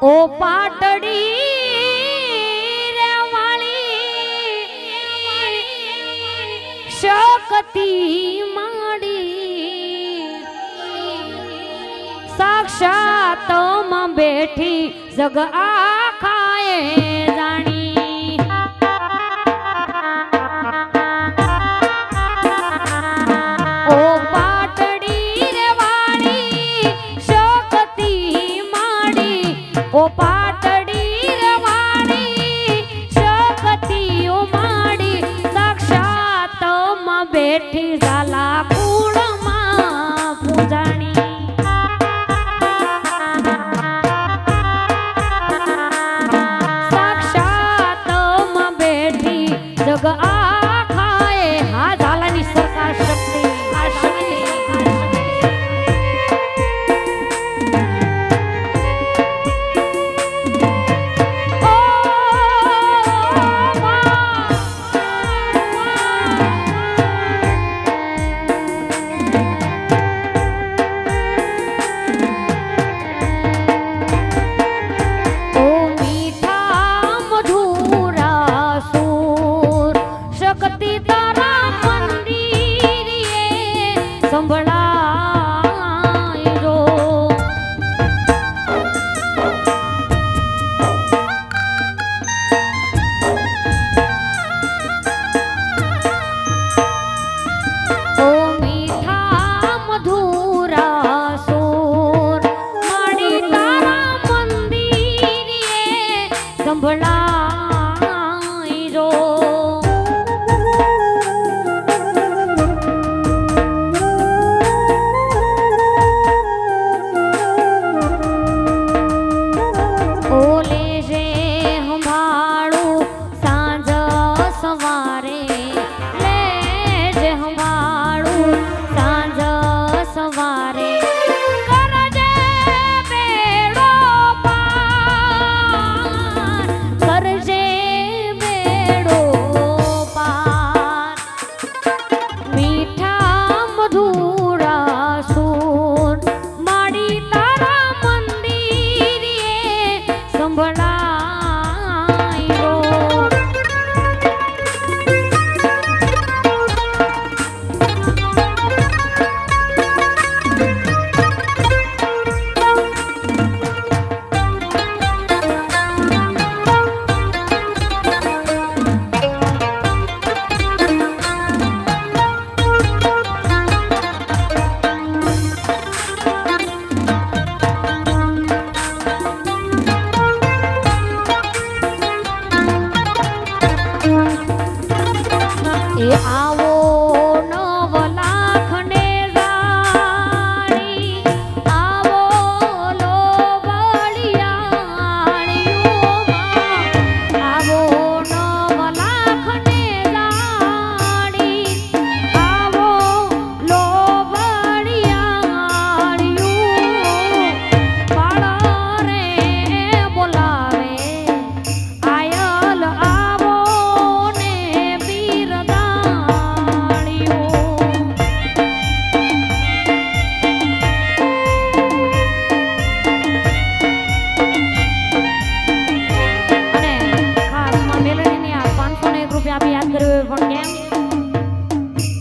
ઓ પાટડી રે વાળી શક્તિ માડી સાક્ષાત બેઠી જગ આ Peace. એ આવો